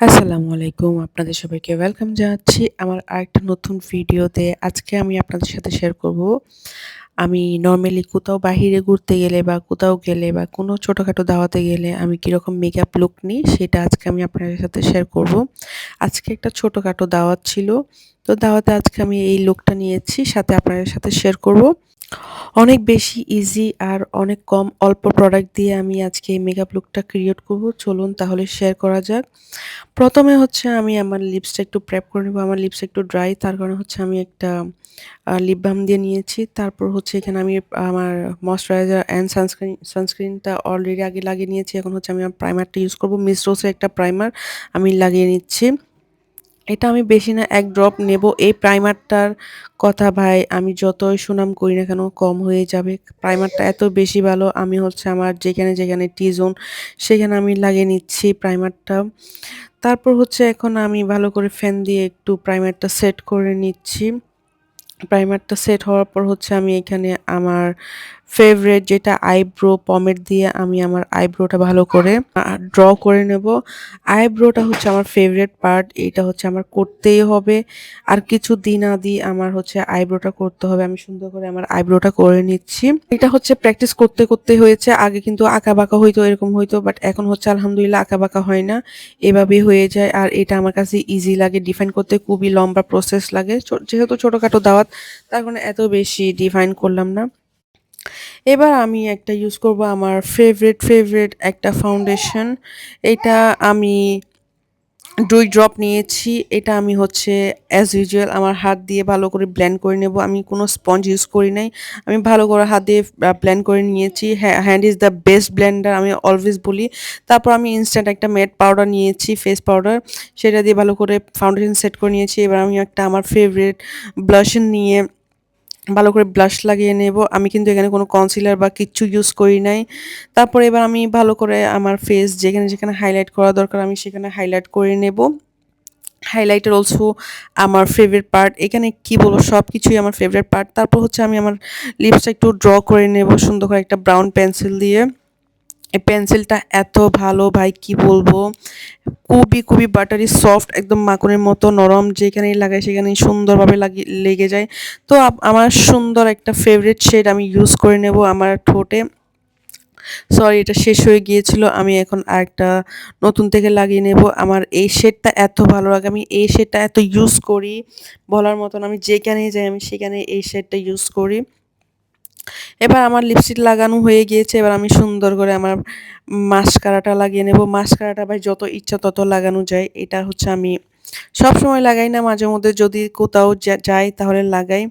আসসালামু আলাইকুম আপনাদের সবাইকে। ওয়েলকাম জানাচ্ছি আমার আরেকটা নতুন ভিডিওতে। আজকে আমি আপনাদের সাথে শেয়ার করব, আমি নর্মালি কোথাও বাহিরে ঘুরতে গেলে বা কোথাও গেলে বা কোনো ছোটোখাটো দাওয়াতে গেলে আমি কীরকম মেকআপ লুক নিই সেটা আজকে আমি আপনাদের সাথে শেয়ার করব। আজকে একটা ছোটোখাটো দাওয়াত ছিল, তো দাওয়াতে আজকে আমি এই লুকটা নিয়েছি, সাথে আপনাদের সাথে শেয়ার করব। অনেক বেশি ইজি আর অনেক কম অল্প প্রোডাক্ট দিয়ে আমি আজকে এই মেকআপ লুকটা ক্রিয়েট করব। চলুন তাহলে শেয়ার করা যাক। প্রথমে হচ্ছে আমি আমার লিপসটা একটু প্রেপ করে নেব। আমার লিপস একটু ড্রাই তার কারণে হচ্ছে আমি একটা লিপ বাম দিয়ে নিয়েছি। তারপর হচ্ছে এখানে আমি আমার ময়শ্চারাইজার অ্যান্ড সানস্ক্রিন সানস্ক্রিনটা অলরেডি আগে লাগিয়ে নিয়েছি। এখন হচ্ছে আমি আমার প্রাইমারটা ইউজ করব। মিস রোসের একটা প্রাইমার আমি লাগিয়ে নিচ্ছি। এটা আমি বেশি না, এক ড্রপ নেব। এই প্রাইমারটার কথা ভাই, আমি যতই সুনাম করি না কেন, কম হয়ে যাবে। প্রাইমারটা এত বেশি ভালো, আমি হচ্ছে আমার যেখানে যেখানে টি জোন সেখানে আমি লাগিয়ে নিচ্ছি প্রাইমারটা তারপর হচ্ছে এখন আমি ভালো করে ফ্যান দিয়ে একটু প্রাইমারটা সেট করে নিচ্ছি। প্রাইমারটা সেট হওয়ার পর হচ্ছে আমি এখানে আমার ফেভারেট যেটা আইব্রো পমেট দিয়ে আমি আমার আইব্রোটা ভালো করে ড্র করে নেব। আইব্রোটা হচ্ছে আমার ফেভারেট পার্ট এটা হচ্ছে আমার করতেই হবে। আর কিছু দিন আদি আমার হচ্ছে আইব্রোটা করতে হবে, আমি সুন্দর করে আমার আইব্রোটা করে নিচ্ছি। এটা হচ্ছে প্র্যাকটিস করতে করতে হয়েছে, আগে কিন্তু আঁকা বাঁকা হইতো, এরকম হইতো বাট এখন হচ্ছে আলহামদুলিল্লাহ আঁকা বাঁকা হয় না। এভাবেই হয়ে যায়, আর এটা আমার কাছে ইজি লাগে ডিফাইন করতে খুবই লম্বা প্রসেস লাগে। যেহেতু ছোটোখাটো দাওয়াত তার কারণে এত বেশি ডিফাইন করলাম না। এবার আমি একটা ইউজ করব আমার ফেভারিট ফেভারিট একটা ফাউন্ডেশন এটা আমি দুই ড্রপ নিয়েছি। এটা আমি হচ্ছে অ্যাজ ইউজুয়াল আমার হাত দিয়ে ভালো করে ব্ল্যান্ড করে নেব। আমি কোনো স্পঞ্জ ইউজ করি নাই। আমি ভালো করে হাত দিয়ে ব্ল্যান্ড করে নিয়েছি। Hand is the best blender আমি অলওয়েজ বলি। তারপর আমি ইনস্ট্যান্ট একটা ম্যাট পাউডার নিয়েছি ফেস পাউডার সেটা দিয়ে ভালো করে ফাউন্ডেশন সেট করে নিয়েছি। এবার আমি একটা আমার ফেভারিট ব্লাশন নিয়ে ভালো করে ব্লাশ লাগিয়ে নেব। আমি কিন্তু এখানে কোনো কনসিলার বা কিচ্ছু ইউজ করি নাই। তারপরে এবার আমি ভালো করে আমার ফেস যেখানে যেখানে হাইলাইট করা দরকার আমি সেখানে হাইলাইট করে নেব। হাইলাইটার অলসো আমার ফেভারিট পার্ট এখানে কি বলব সব কিছুই আমার ফেভারিট পার্ট তারপর হচ্ছে আমি আমার লিপসটা একটু ড্র করে নেব সুন্দর করে একটা ব্রাউন পেন্সিল দিয়ে। এই পেন্সিলটা এত ভালো ভাই, কি বলব? খুবই খুবই বাটারি সফট একদম মাকনের মতো, নরম, যেখানেই লাগাই সেখানেই সুন্দরভাবে লাগি, লেগে যায়। তো আমার সুন্দর একটা ফেভারিট শেড আমি ইউজ করে নেব আমার ঠোঁটে। সরি এটা শেষ হয়ে গিয়েছিল, আমি এখন আরেকটা নতুন থেকে লাগিয়ে নেব। আমার এই শেডটা এত ভালো লাগে, আমি এই শেডটা এত ইউজ করি, বলার মতন আমি যেখানেই যাই আমি সেখানে এই শেডটা ইউজ করি। এবার আমার লিপস্টিক লাগানো হয়ে গিয়েছে, এবার আমি সুন্দর করে আমার মাস্কারাটা লাগিয়ে নেব। মাস্কারাটা ভাই যত ইচ্ছা তত লাগানো যায়, এটা হচ্ছে আমি সব সময় লাগাই না, মাঝে মধ্যে যদি কোথাও যাই তাহলে লাগাই।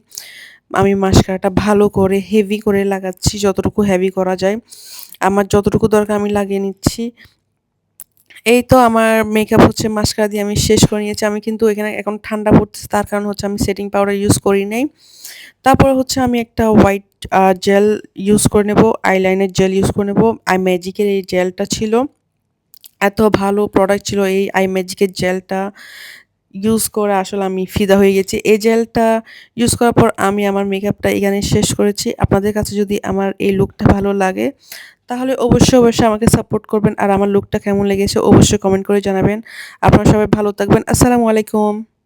আমি মাস্কারাটা ভালো করে হেভি করে লাগাচ্ছি, যতটুকু হেভি করা যায়। আমার যতটুকু দরকার আমি লাগিয়ে নিচ্ছি। এই তো আমার মেকআপ হচ্ছে মাস্কারা দিয়ে আমি শেষ করে নিয়েছি। আমি কিন্তু এখানে এখন ঠান্ডা পড়তেছে, তার কারণ হচ্ছে আমি সেটিং পাউডার ইউজ করি নাই। তারপর হচ্ছে আমি একটা হোয়াইট জেল ইউজ করে নেব আইলাইনের জেল ইউজ করে নেব। আই ম্যাজিকের এই জেলটা ছিল। এত ভালো প্রোডাক্ট ছিল এই আই ম্যাজিকের জেলটা ইউজ করে আসলে আমি ফিদা হয়ে গেছি। এই জেলটা ইউজ করার পর আমি আমার মেকআপটা এখানে শেষ করেছি। আপনাদের কাছে যদি আমার এই লুকটা ভালো লাগে তাহলে অবশ্যই অবশ্যই আমাকে সাপোর্ট করবেন আর আমার লুকটা কেমন লেগেছে অবশ্যই কমেন্ট করে জানাবেন। আপনারা সবাই ভালো থাকবেন। আসসালামু আলাইকুম।